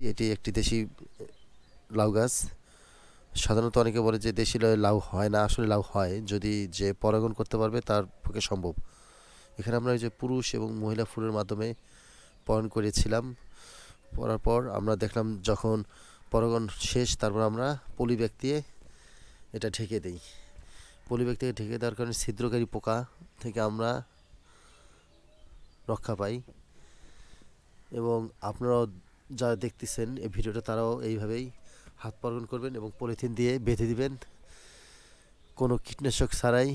এটি একটি দেশি লাউ গাছ। সাধারণত অনেকে বলে যে দেশি লাউ হয় না, আসলে লাউ হয়। যদি যে পরাগণ করতে পারবে, তার পক্ষে সম্ভব। এখানে আমরা ওই যে পুরুষ এবং মহিলা ফুলের মাধ্যমে পরাগণ করেছিলাম। করার পর আমরা দেখলাম যখন পরাগণ শেষ, তারপর আমরা পলি ব্যাগ দিয়ে এটা ঢেকে দিই। পলি ব্যাগ থেকে ঢেকে দেওয়ার কারণে ছিদ্রকারী পোকা থেকে আমরা রক্ষা পাই। এবং আপনারাও যারা দেখতেছেন এই ভিডিওটা, তারাও এইভাবেই হাত পরাগণ করবেন এবং পলিথিন দিয়ে বেঁধে দিবেন। কোনো কীটনাশক ছাড়াই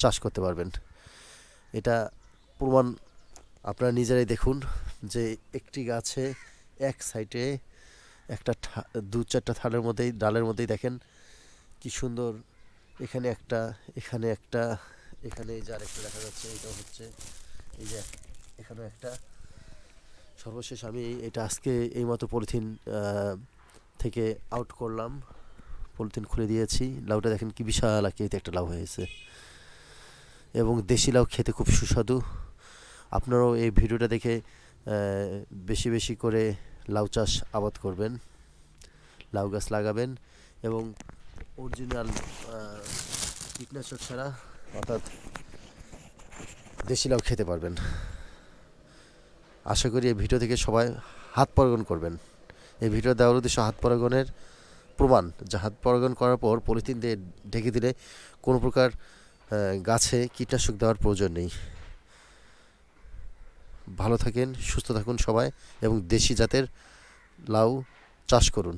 চাষ করতে পারবেন। এটা প্রমাণ আপনারা নিজেরাই দেখুন যে একটি গাছে এক সাইডে একটা দু চারটা থালের মধ্যেই, ডালের মধ্যেই দেখেন কি সুন্দর। এখানে একটা এখানে একটা, এখানে এই যে আরেকটা দেখা যাচ্ছে এটা হচ্ছে এই যে এখানেও একটা সর্বশেষ আমি এটা আজকে এইমাত্র পলিথিন থেকে আউট করলাম। পলিথিন খুলে দিয়েছি। লাউটা দেখেন কি বিশাল আকৃতিতে একটা লাউ হয়েছে। এবং দেশি লাউ খেতে খুব সুস্বাদু। আপনারাও এই ভিডিওটা দেখে বেশি বেশি করে লাউ চাষ আবাদ করবেন, লাউ গাছ লাগাবেন এবং অরিজিনাল কীটনাশক ছাড়া অর্থাৎ দেশি লাউ খেতে পারবেন। আশা করি এই ভিডিও থেকে সবাই হাত পরগণ করবেন। এই ভিডিও দেওয়ার উদ্দেশ্য হাত পরগণের প্রমাণ। যে হাত পরগণ করার পর পলিথিন দিয়ে ঢেকে দিলে কোনো প্রকার গাছে কীটনাশক দেওয়ার প্রয়োজন নেই। ভালো থাকেন, সুস্থ থাকুন সবাই এবং দেশি জাতের লাউ চাষ করুন।